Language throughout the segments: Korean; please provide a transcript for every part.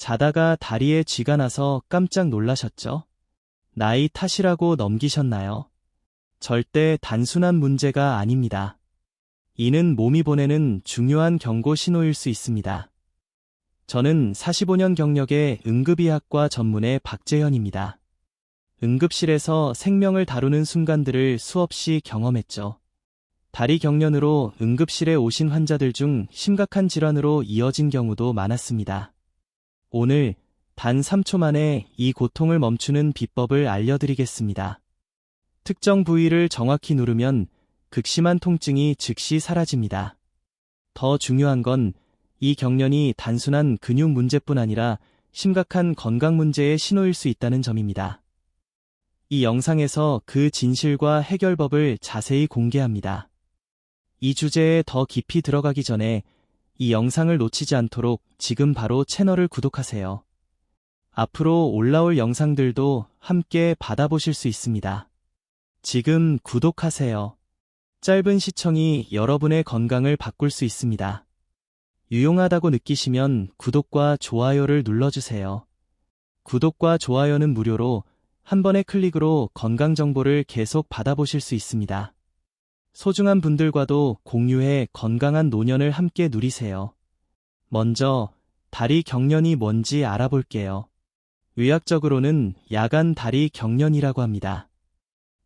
자다가 다리에 쥐가 나서 깜짝 놀라셨죠? 나이 탓이라고 넘기셨나요? 절대 단순한 문제가 아닙니다. 이는 몸이 보내는 중요한 경고 신호일 수 있습니다. 저는 45년 경력의 응급의학과 전문의 박재현입니다. 응급실에서 생명을 다루는 순간들을 수없이 경험했죠. 다리 경련으로 응급실에 오신 환자들 중 심각한 질환으로 이어진 경우도 많았습니다. 오늘 단 3초 만에 이 고통을 멈추는 비법을 알려드리겠습니다. 특정 부위를 정확히 누르면 극심한 통증이 즉시 사라집니다. 더 중요한 건 이 경련이 단순한 근육 문제뿐 아니라 심각한 건강 문제의 신호일 수 있다는 점입니다. 이 영상에서 그 진실과 해결법을 자세히 공개합니다. 이 주제에 더 깊이 들어가기 전에 이 영상을 놓치지 않도록 지금 바로 채널을 구독하세요. 앞으로 올라올 영상들도 함께 받아보실 수 있습니다. 지금 구독하세요. 짧은 시청이 여러분의 건강을 바꿀 수 있습니다. 유용하다고 느끼시면 구독과 좋아요를 눌러주세요. 구독과 좋아요는 무료로 한 번의 클릭으로 건강 정보를 계속 받아보실 수 있습니다. 소중한 분들과도 공유해 건강한 노년을 함께 누리세요. 먼저 다리 경련이 뭔지 알아볼게요. 의학적으로는 야간 다리 경련이라고 합니다.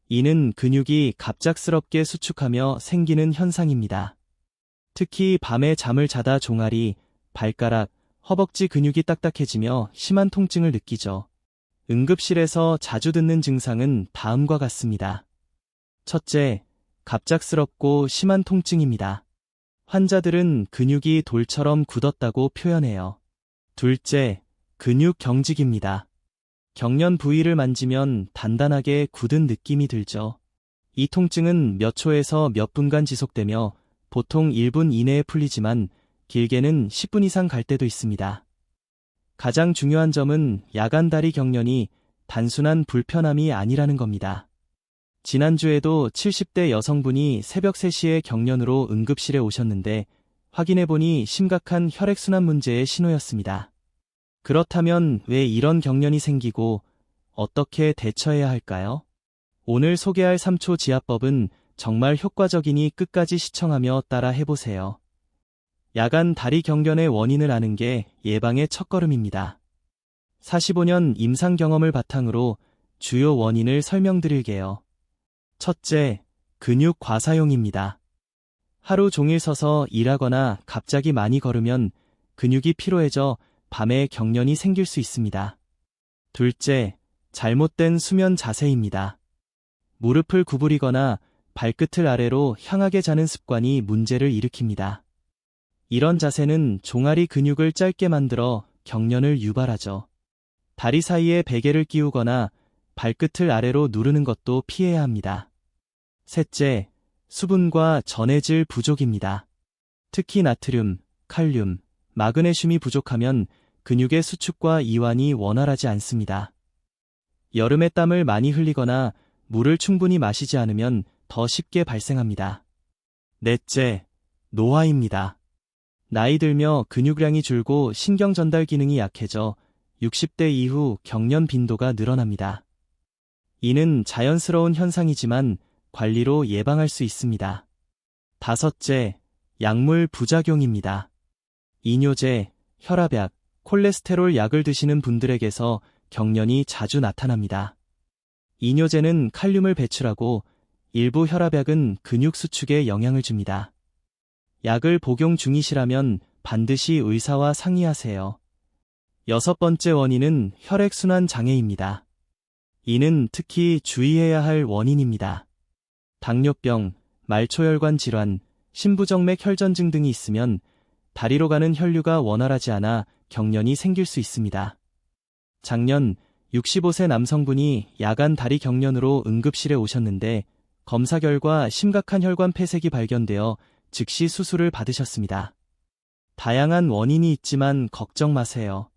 이는 근육이 갑작스럽게 수축하며 생기는 현상입니다. 특히 밤에 잠을 자다 종아리, 발가락, 허벅지 근육이 딱딱해지며 심한 통증을 느끼죠. 응급실에서 자주 듣는 증상은 다음과 같습니다. 첫째, 갑작스럽고 심한 통증입니다. 환자들은 근육이 돌처럼 굳었다고 표현해요. 둘째, 근육 경직입니다. 경련 부위를 만지면 단단하게 굳은 느낌이 들죠. 이 통증은 몇 초에서 몇 분간 지속되며 보통 1분 이내에 풀리지만 길게는 10분 이상 갈 때도 있습니다. 가장 중요한 점은 야간 다리 경련이 단순한 불편함이 아니라는 겁니다. 지난주에도 70대 여성분이 새벽 3시에 경련으로 응급실에 오셨는데 확인해보니 심각한 혈액순환 문제의 신호였습니다. 그렇다면 왜 이런 경련이 생기고 어떻게 대처해야 할까요? 오늘 소개할 3초 지압법은 정말 효과적이니 끝까지 시청하며 따라 해보세요. 야간 다리 경련의 원인을 아는 게 예방의 첫걸음입니다. 45년 임상 경험을 바탕으로 주요 원인을 설명드릴게요. 첫째, 근육 과사용입니다. 하루 종일 서서 일하거나 갑자기 많이 걸으면 근육이 피로해져 밤에 경련이 생길 수 있습니다. 둘째, 잘못된 수면 자세입니다. 무릎을 구부리거나 발끝을 아래로 향하게 자는 습관이 문제를 일으킵니다. 이런 자세는 종아리 근육을 짧게 만들어 경련을 유발하죠. 다리 사이에 베개를 끼우거나 발끝을 아래로 누르는 것도 피해야 합니다. 셋째, 수분과 전해질 부족입니다. 특히 나트륨, 칼륨, 마그네슘이 부족하면 근육의 수축과 이완이 원활하지 않습니다. 여름에 땀을 많이 흘리거나 물을 충분히 마시지 않으면 더 쉽게 발생합니다. 넷째, 노화입니다. 나이 들며 근육량이 줄고 신경 전달 기능이 약해져 60대 이후 경련 빈도가 늘어납니다. 이는 자연스러운 현상이지만 관리로 예방할 수 있습니다. 다섯째, 약물 부작용입니다. 이뇨제, 혈압약, 콜레스테롤 약을 드시는 분들에게서 경련이 자주 나타납니다. 이뇨제는 칼륨을 배출하고 일부 혈압약은 근육 수축에 영향을 줍니다. 약을 복용 중이시라면 반드시 의사와 상의하세요. 여섯 번째 원인은 혈액순환 장애입니다. 이는 특히 주의해야 할 원인입니다. 당뇨병, 말초혈관 질환, 신부정맥 혈전증 등이 있으면 다리로 가는 혈류가 원활하지 않아 경련이 생길 수 있습니다. 작년 65세 남성분이 야간 다리 경련으로 응급실에 오셨는데 검사 결과 심각한 혈관 폐색이 발견되어 즉시 수술을 받으셨습니다. 다양한 원인이 있지만 걱정 마세요.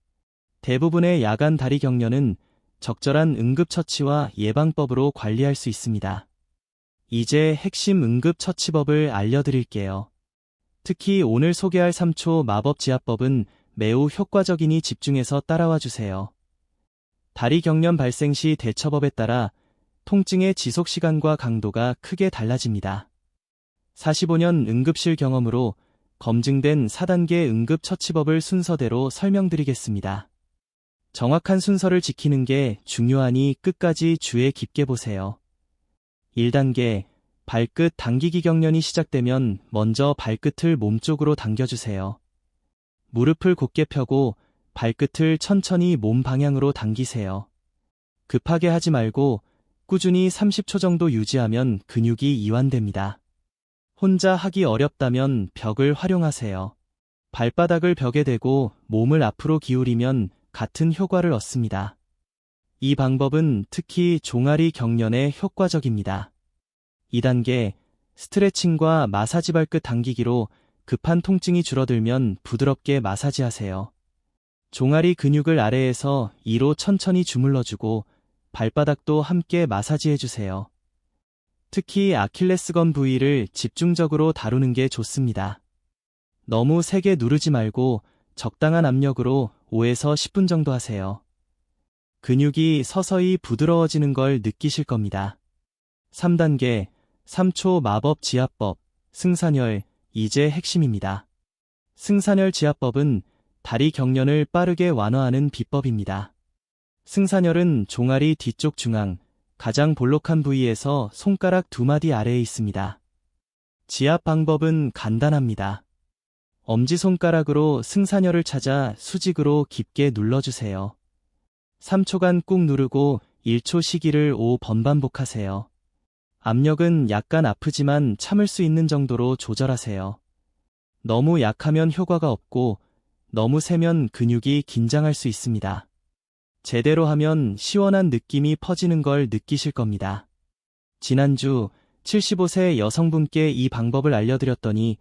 대부분의 야간 다리 경련은 적절한 응급처치와 예방법으로 관리할 수 있습니다. 이제 핵심 응급처치법을 알려드릴게요. 특히 오늘 소개할 3초 마법 지압법은 매우 효과적이니 집중해서 따라와 주세요. 다리 경련 발생 시 대처법에 따라 통증의 지속 시간과 강도가 크게 달라집니다. 45년 응급실 경험으로 검증된 4단계 응급처치법을 순서대로 설명드리겠습니다. 정확한 순서를 지키는 게 중요하니 끝까지 주의 깊게 보세요. 1단계 발끝 당기기 경련이 시작되면 먼저 발끝을 몸쪽으로 당겨주세요. 무릎을 곧게 펴고 발끝을 천천히 몸 방향으로 당기세요. 급하게 하지 말고 꾸준히 30초 정도 유지하면 근육이 이완됩니다. 혼자 하기 어렵다면 벽을 활용하세요. 발바닥을 벽에 대고 몸을 앞으로 기울이면 같은 효과를 얻습니다. 이 방법은 특히 종아리 경련에 효과적입니다. 2단계 스트레칭과 마사지 발끝 당기기로 급한 통증이 줄어들면 부드럽게 마사지하세요. 종아리 근육을 아래에서 2로 천천히 주물러주고 발바닥도 함께 마사지해주세요. 특히 아킬레스건 부위를 집중적으로 다루는 게 좋습니다. 너무 세게 누르지 말고 적당한 압력으로 5에서 10분 정도 하세요. 근육이 서서히 부드러워지는 걸 느끼실 겁니다. 3단계 3초 마법 지압법 승산열 이제 핵심입니다. 승산열 지압법은 다리 경련을 빠르게 완화하는 비법입니다. 승산열은 종아리 뒤쪽 중앙 가장 볼록한 부위에서 손가락 두 마디 아래에 있습니다. 지압 방법은 간단합니다. 엄지손가락으로 승산열을 찾아 수직으로 깊게 눌러주세요. 3초간 꾹 누르고 1초 시기를 5번 반복하세요. 압력은 약간 아프지만 참을 수 있는 정도로 조절하세요. 너무 약하면 효과가 없고 너무 세면 근육이 긴장할 수 있습니다. 제대로 하면 시원한 느낌이 퍼지는 걸 느끼실 겁니다. 지난주 75세 여성분께 이 방법을 알려드렸더니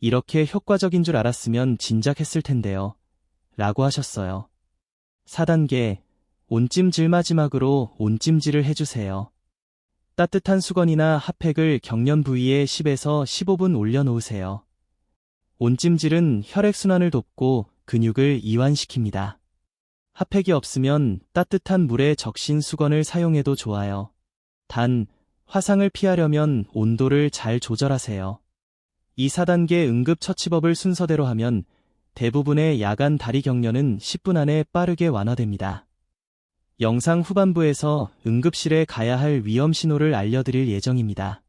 이렇게 효과적인 줄 알았으면 진작 했을 텐데요. 라고 하셨어요. 4단계 온찜질 마지막으로 온찜질을 해주세요. 따뜻한 수건이나 핫팩을 경련 부위에 10에서 15분 올려놓으세요. 온찜질은 혈액순환을 돕고 근육을 이완시킵니다. 핫팩이 없으면 따뜻한 물에 적신 수건을 사용해도 좋아요. 단, 화상을 피하려면 온도를 잘 조절하세요. 이 4단계 응급처치법을 순서대로 하면 대부분의 야간 다리 경련은 10분 안에 빠르게 완화됩니다. 영상 후반부에서 응급실에 가야 할 위험 신호를 알려드릴 예정입니다.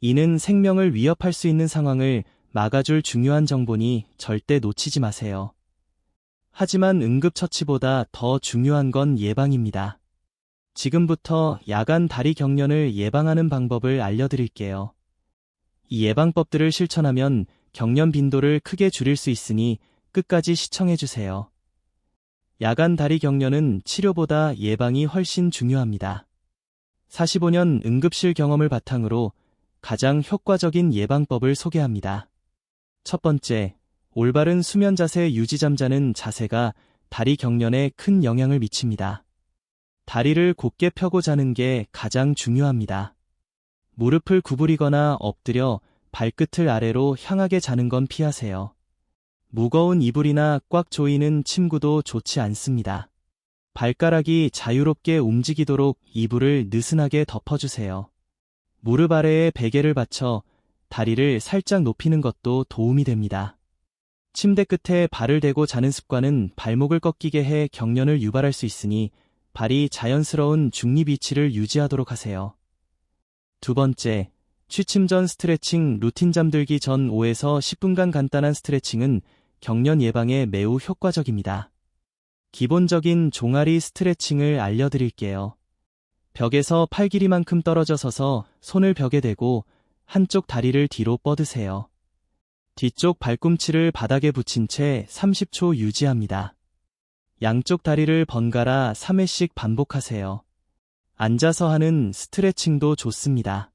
이는 생명을 위협할 수 있는 상황을 막아줄 중요한 정보니 절대 놓치지 마세요. 하지만 응급처치보다 더 중요한 건 예방입니다. 지금부터 야간 다리 경련을 예방하는 방법을 알려드릴게요. 이 예방법들을 실천하면 경련 빈도를 크게 줄일 수 있으니 끝까지 시청해주세요. 야간 다리 경련은 치료보다 예방이 훨씬 중요합니다. 45년 응급실 경험을 바탕으로 가장 효과적인 예방법을 소개합니다. 첫 번째, 올바른 수면 자세 유지 잠자는 자세가 다리 경련에 큰 영향을 미칩니다. 다리를 곧게 펴고 자는 게 가장 중요합니다. 무릎을 구부리거나 엎드려 발끝을 아래로 향하게 자는 건 피하세요. 무거운 이불이나 꽉 조이는 침구도 좋지 않습니다. 발가락이 자유롭게 움직이도록 이불을 느슨하게 덮어주세요. 무릎 아래에 베개를 받쳐 다리를 살짝 높이는 것도 도움이 됩니다. 침대 끝에 발을 대고 자는 습관은 발목을 꺾이게 해 경련을 유발할 수 있으니 발이 자연스러운 중립 위치를 유지하도록 하세요. 두 번째, 취침 전 스트레칭 루틴 잠들기 전 5에서 10분간 간단한 스트레칭은 경련 예방에 매우 효과적입니다. 기본적인 종아리 스트레칭을 알려드릴게요. 벽에서 팔 길이만큼 떨어져 서서 손을 벽에 대고 한쪽 다리를 뒤로 뻗으세요. 뒤쪽 발꿈치를 바닥에 붙인 채 30초 유지합니다. 양쪽 다리를 번갈아 3회씩 반복하세요. 앉아서 하는 스트레칭도 좋습니다.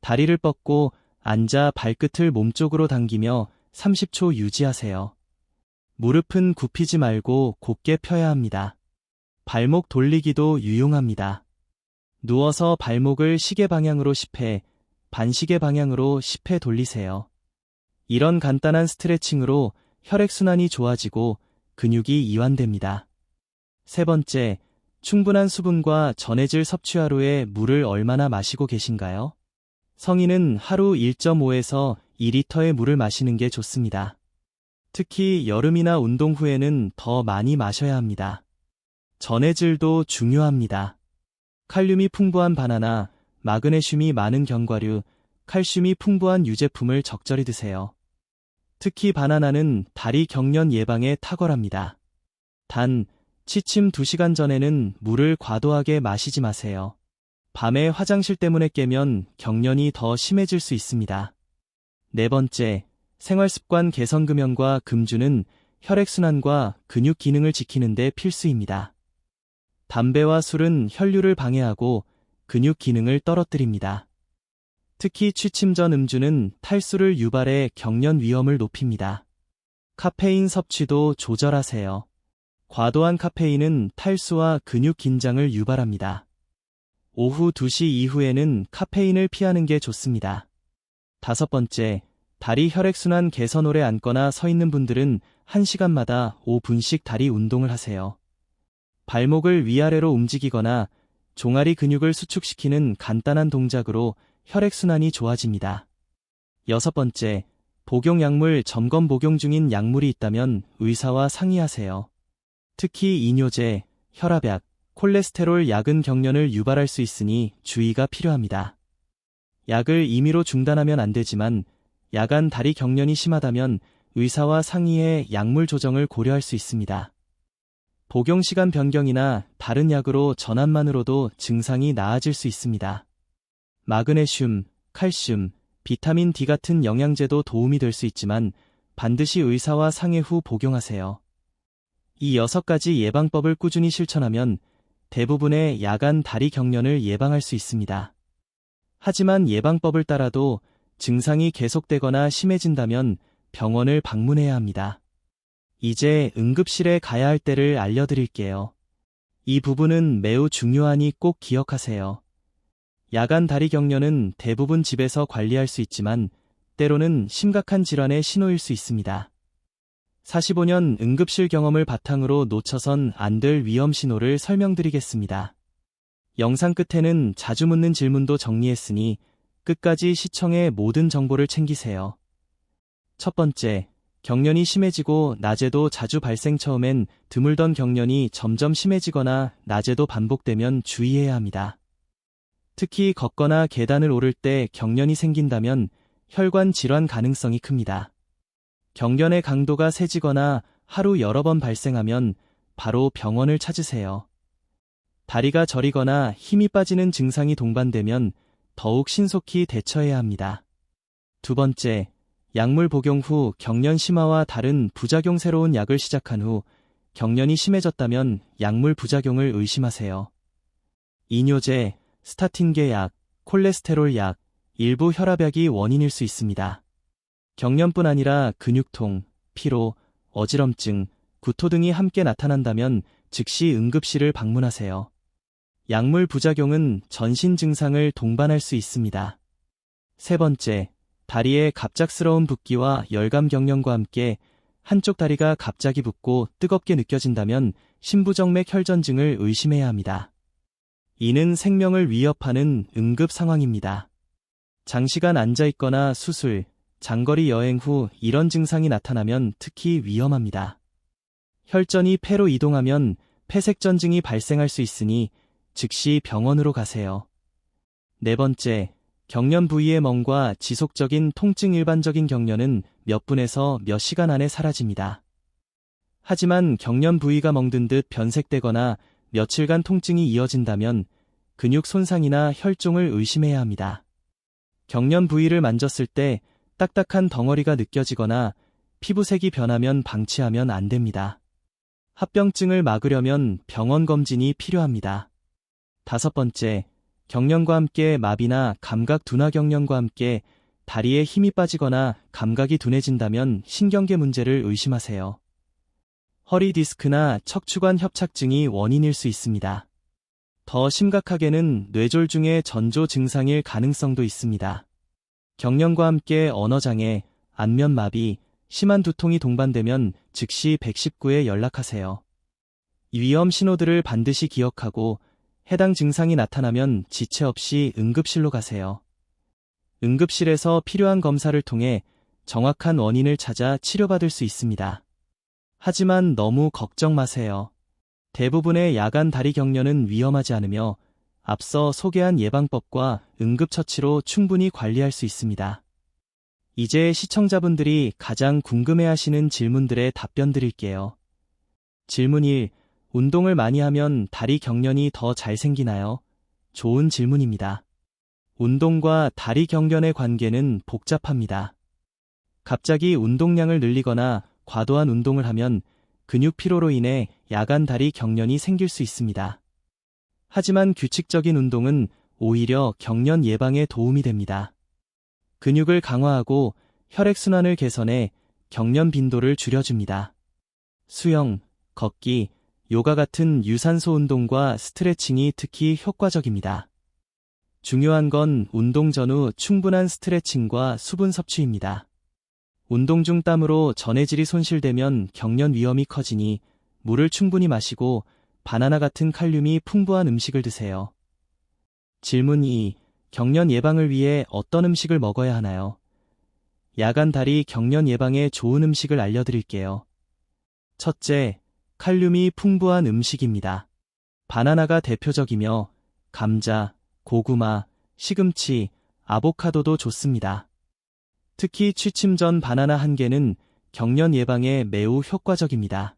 다리를 뻗고 앉아 발끝을 몸쪽으로 당기며 30초 유지하세요. 무릎은 굽히지 말고 곧게 펴야 합니다. 발목 돌리기도 유용합니다. 누워서 발목을 시계 방향으로 10회, 반시계 방향으로 10회 돌리세요. 이런 간단한 스트레칭으로 혈액순환이 좋아지고 근육이 이완됩니다. 세 번째, 충분한 수분과 전해질 섭취 하루에 물을 얼마나 마시고 계신가요? 성인은 하루 1.5에서 2리터의 물을 마시는 게 좋습니다. 특히 여름이나 운동 후에는 더 많이 마셔야 합니다. 전해질도 중요합니다. 칼륨이 풍부한 바나나, 마그네슘이 많은 견과류, 칼슘이 풍부한 유제품을 적절히 드세요. 특히 바나나는 다리 경련 예방에 탁월합니다. 단, 취침 2시간 전에는 물을 과도하게 마시지 마세요. 밤에 화장실 때문에 깨면 경련이 더 심해질 수 있습니다. 네 번째, 생활습관 개선 금연과 금주는 혈액순환과 근육 기능을 지키는 데 필수입니다. 담배와 술은 혈류를 방해하고 근육 기능을 떨어뜨립니다. 특히 취침 전 음주는 탈수를 유발해 경련 위험을 높입니다. 카페인 섭취도 조절하세요. 과도한 카페인은 탈수와 근육 긴장을 유발합니다. 오후 2시 이후에는 카페인을 피하는 게 좋습니다. 다섯 번째, 다리 혈액순환 개선 오래 앉거나 서 있는 분들은 1시간마다 5분씩 다리 운동을 하세요. 발목을 위아래로 움직이거나 종아리 근육을 수축시키는 간단한 동작으로 혈액순환이 좋아집니다. 여섯 번째, 복용약물 점검 복용 중인 약물이 있다면 의사와 상의하세요. 특히 이뇨제, 혈압약, 콜레스테롤 약은 경련을 유발할 수 있으니 주의가 필요합니다. 약을 임의로 중단하면 안 되지만 야간 다리 경련이 심하다면 의사와 상의해 약물 조정을 고려할 수 있습니다. 복용 시간 변경이나 다른 약으로 전환만으로도 증상이 나아질 수 있습니다. 마그네슘, 칼슘, 비타민 D 같은 영양제도 도움이 될 수 있지만 반드시 의사와 상의 후 복용하세요. 이 여섯 가지 예방법을 꾸준히 실천하면 대부분의 야간 다리 경련을 예방할 수 있습니다. 하지만 예방법을 따라도 증상이 계속되거나 심해진다면 병원을 방문해야 합니다. 이제 응급실에 가야 할 때를 알려드릴게요. 이 부분은 매우 중요하니 꼭 기억하세요. 야간 다리 경련은 대부분 집에서 관리할 수 있지만 때로는 심각한 질환의 신호일 수 있습니다. 45년 응급실 경험을 바탕으로 놓쳐선 안 될 위험 신호를 설명드리겠습니다. 영상 끝에는 자주 묻는 질문도 정리했으니 끝까지 시청해 모든 정보를 챙기세요. 첫 번째, 경련이 심해지고 낮에도 자주 발생 처음엔 드물던 경련이 점점 심해지거나 낮에도 반복되면 주의해야 합니다. 특히 걷거나 계단을 오를 때 경련이 생긴다면 혈관 질환 가능성이 큽니다. 경련의 강도가 세지거나 하루 여러 번 발생하면 바로 병원을 찾으세요. 다리가 저리거나 힘이 빠지는 증상이 동반되면 더욱 신속히 대처해야 합니다. 두 번째, 약물 복용 후 경련 심화와 다른 부작용 새로운 약을 시작한 후 경련이 심해졌다면 약물 부작용을 의심하세요. 이뇨제, 스타틴계 약, 콜레스테롤 약, 일부 혈압약이 원인일 수 있습니다. 경련뿐 아니라 근육통, 피로, 어지럼증, 구토 등이 함께 나타난다면 즉시 응급실을 방문하세요. 약물 부작용은 전신 증상을 동반할 수 있습니다. 세 번째, 다리에 갑작스러운 붓기와 열감 경련과 함께 한쪽 다리가 갑자기 붓고 뜨겁게 느껴진다면 심부정맥 혈전증을 의심해야 합니다. 이는 생명을 위협하는 응급 상황입니다. 장시간 앉아있거나 수술, 장거리 여행 후 이런 증상이 나타나면 특히 위험합니다. 혈전이 폐로 이동하면 폐색전증이 발생할 수 있으니 즉시 병원으로 가세요. 네 번째, 경련 부위의 멍과 지속적인 통증 일반적인 경련은 몇 분에서 몇 시간 안에 사라집니다. 하지만 경련 부위가 멍든 듯 변색되거나 며칠간 통증이 이어진다면 근육 손상이나 혈종을 의심해야 합니다. 경련 부위를 만졌을 때 딱딱한 덩어리가 느껴지거나 피부색이 변하면 방치하면 안 됩니다. 합병증을 막으려면 병원 검진이 필요합니다. 다섯 번째, 경련과 함께 마비나 감각 둔화 경련과 함께 다리에 힘이 빠지거나 감각이 둔해진다면 신경계 문제를 의심하세요. 허리 디스크나 척추관 협착증이 원인일 수 있습니다. 더 심각하게는 뇌졸중의 전조 증상일 가능성도 있습니다. 경련과 함께 언어장애, 안면마비, 심한 두통이 동반되면 즉시 119에 연락하세요. 위험 신호들을 반드시 기억하고 해당 증상이 나타나면 지체 없이 응급실로 가세요. 응급실에서 필요한 검사를 통해 정확한 원인을 찾아 치료받을 수 있습니다. 하지만 너무 걱정 마세요. 대부분의 야간 다리 경련은 위험하지 않으며 앞서 소개한 예방법과 응급처치로 충분히 관리할 수 있습니다. 이제 시청자분들이 가장 궁금해 하시는 질문들에 답변 드릴게요. 질문 1. 운동을 많이 하면 다리 경련이 더 잘 생기나요? 좋은 질문입니다. 운동과 다리 경련의 관계는 복잡합니다. 갑자기 운동량을 늘리거나 과도한 운동을 하면 근육 피로로 인해 야간 다리 경련이 생길 수 있습니다. 하지만 규칙적인 운동은 오히려 경련 예방에 도움이 됩니다. 근육을 강화하고 혈액순환을 개선해 경련 빈도를 줄여줍니다. 수영, 걷기, 요가 같은 유산소 운동과 스트레칭이 특히 효과적입니다. 중요한 건 운동 전후 충분한 스트레칭과 수분 섭취입니다. 운동 중 땀으로 전해질이 손실되면 경련 위험이 커지니 물을 충분히 마시고 바나나 같은 칼륨이 풍부한 음식을 드세요. 질문 2. 경련 예방을 위해 어떤 음식을 먹어야 하나요? 야간 다리 경련 예방에 좋은 음식을 알려드릴게요. 첫째, 칼륨이 풍부한 음식입니다. 바나나가 대표적이며 감자, 고구마, 시금치, 아보카도도 좋습니다. 특히 취침 전 바나나 한 개는 경련 예방에 매우 효과적입니다.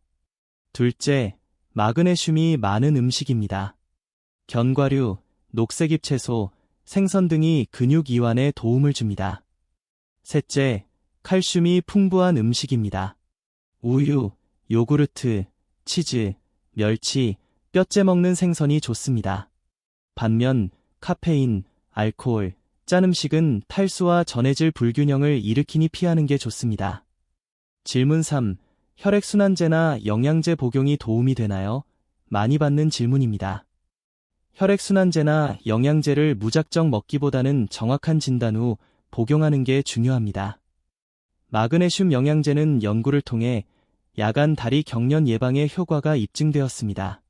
둘째, 마그네슘이 많은 음식입니다. 견과류, 녹색잎 채소, 생선 등이 근육 이완에 도움을 줍니다. 셋째, 칼슘이 풍부한 음식입니다. 우유, 요구르트, 치즈, 멸치, 뼈째 먹는 생선이 좋습니다. 반면 카페인, 알코올, 짠 음식은 탈수와 전해질 불균형을 일으키니 피하는 게 좋습니다. 질문 3. 혈액순환제나 영양제 복용이 도움이 되나요? 많이 받는 질문입니다. 혈액순환제나 영양제를 무작정 먹기보다는 정확한 진단 후 복용하는 게 중요합니다. 마그네슘 영양제는 연구를 통해 야간 다리 경련 예방에 효과가 입증되었습니다.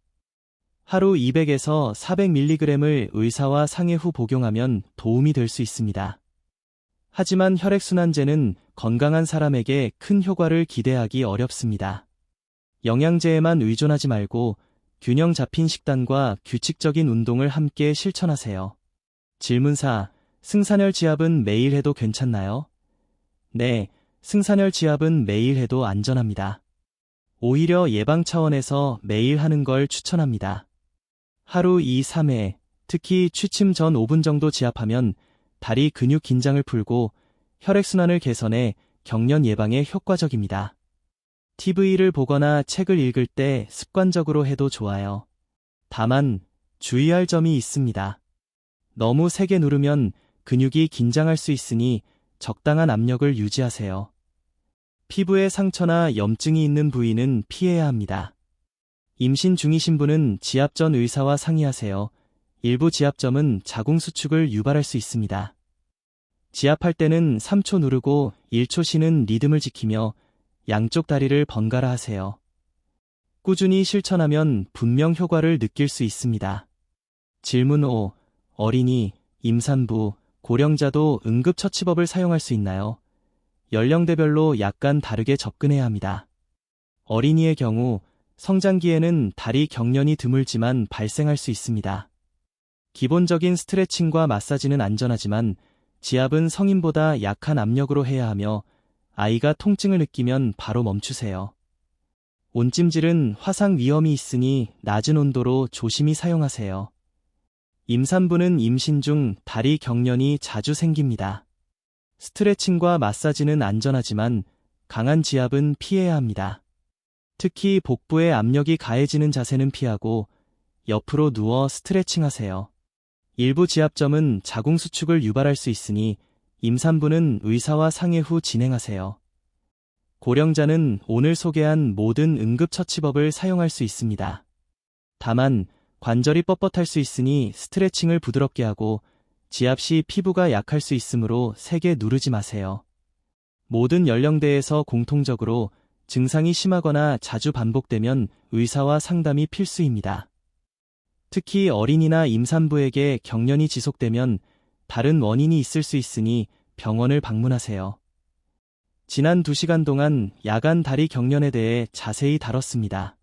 하루 200에서 400mg을 의사와 상해 후 복용하면 도움이 될 수 있습니다. 하지만 혈액순환제는 건강한 사람에게 큰 효과를 기대하기 어렵습니다. 영양제에만 의존하지 말고 균형 잡힌 식단과 규칙적인 운동을 함께 실천하세요. 질문 4. 승산혈 지압은 매일 해도 괜찮나요? 네, 승산혈 지압은 매일 해도 안전합니다. 오히려 예방 차원에서 매일 하는 걸 추천합니다. 하루 2, 3회, 특히 취침 전 5분 정도 지압하면 다리 근육 긴장을 풀고 혈액순환을 개선해 경련 예방에 효과적입니다. TV를 보거나 책을 읽을 때 습관적으로 해도 좋아요. 다만 주의할 점이 있습니다. 너무 세게 누르면 근육이 긴장할 수 있으니 적당한 압력을 유지하세요. 피부에 상처나 염증이 있는 부위는 피해야 합니다. 임신 중이신 분은 지압 전 의사와 상의하세요. 일부 지압점은 자궁 수축을 유발할 수 있습니다. 지압할 때는 3초 누르고 1초 쉬는 리듬을 지키며 양쪽 다리를 번갈아 하세요. 꾸준히 실천하면 분명 효과를 느낄 수 있습니다. 질문 5. 어린이, 임산부, 고령자도 응급처치법을 사용할 수 있나요? 연령대별로 약간 다르게 접근해야 합니다. 어린이의 경우 성장기에는 다리 경련이 드물지만 발생할 수 있습니다. 기본적인 스트레칭과 마사지는 안전하지만 지압은 성인보다 약한 압력으로 해야 하며 아이가 통증을 느끼면 바로 멈추세요. 온찜질은 화상 위험이 있으니 낮은 온도로 조심히 사용하세요. 임산부는 임신 중 다리 경련이 자주 생깁니다. 스트레칭과 마사지는 안전하지만 강한 지압은 피해야 합니다. 특히 복부에 압력이 가해지는 자세는 피하고 옆으로 누워 스트레칭 하세요. 일부 지압점은 자궁 수축을 유발할 수 있으니 임산부는 의사와 상해 후 진행하세요. 고령자는 오늘 소개한 모든 응급처치법을 사용할 수 있습니다. 다만 관절이 뻣뻣할 수 있으니 스트레칭을 부드럽게 하고 지압 시 피부가 약할 수 있으므로 세게 누르지 마세요. 모든 연령대에서 공통적으로 증상이 심하거나 자주 반복되면 의사와 상담이 필수입니다. 특히 어린이나 임산부에게 경련이 지속되면 다른 원인이 있을 수 있으니 병원을 방문하세요. 지난 2시간 동안 야간 다리 경련에 대해 자세히 다뤘습니다.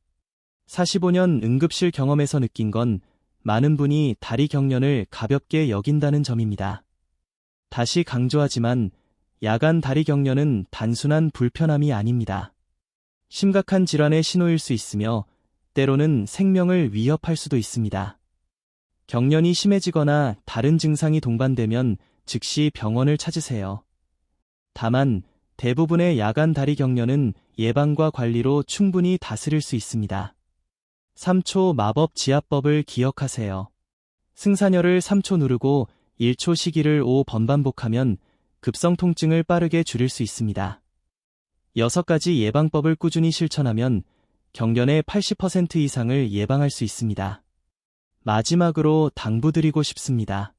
45년 응급실 경험에서 느낀 건 많은 분이 다리 경련을 가볍게 여긴다는 점입니다. 다시 강조하지만 야간 다리 경련은 단순한 불편함이 아닙니다. 심각한 질환의 신호일 수 있으며 때로는 생명을 위협할 수도 있습니다. 경련이 심해지거나 다른 증상이 동반되면 즉시 병원을 찾으세요. 다만 대부분의 야간 다리 경련은 예방과 관리로 충분히 다스릴 수 있습니다. 3초 마법 지압법을 기억하세요. 승산열을 3초 누르고 1초 시기를 5번 반복하면 급성 통증을 빠르게 줄일 수 있습니다. 6가지 예방법을 꾸준히 실천하면 경련의 80% 이상을 예방할 수 있습니다. 마지막으로 당부드리고 싶습니다.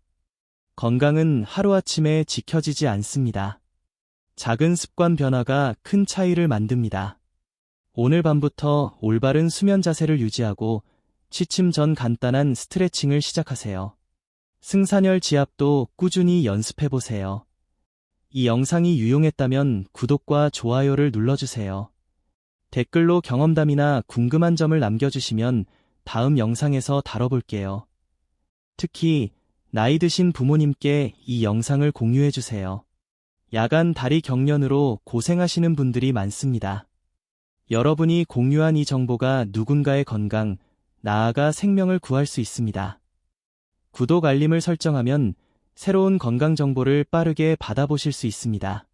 건강은 하루아침에 지켜지지 않습니다. 작은 습관 변화가 큰 차이를 만듭니다. 오늘 밤부터 올바른 수면 자세를 유지하고 취침 전 간단한 스트레칭을 시작하세요. 승산열 지압도 꾸준히 연습해 보세요. 이 영상이 유용했다면 구독과 좋아요를 눌러주세요. 댓글로 경험담이나 궁금한 점을 남겨주시면 다음 영상에서 다뤄볼게요. 특히 나이 드신 부모님께 이 영상을 공유해주세요. 야간 다리 경련으로 고생하시는 분들이 많습니다. 여러분이 공유한 이 정보가 누군가의 건강, 나아가 생명을 구할 수 있습니다. 구독 알림을 설정하면 새로운 건강 정보를 빠르게 받아보실 수 있습니다.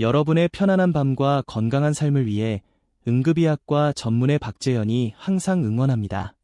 여러분의 편안한 밤과 건강한 삶을 위해 응급의학과 전문의 박재현이 항상 응원합니다.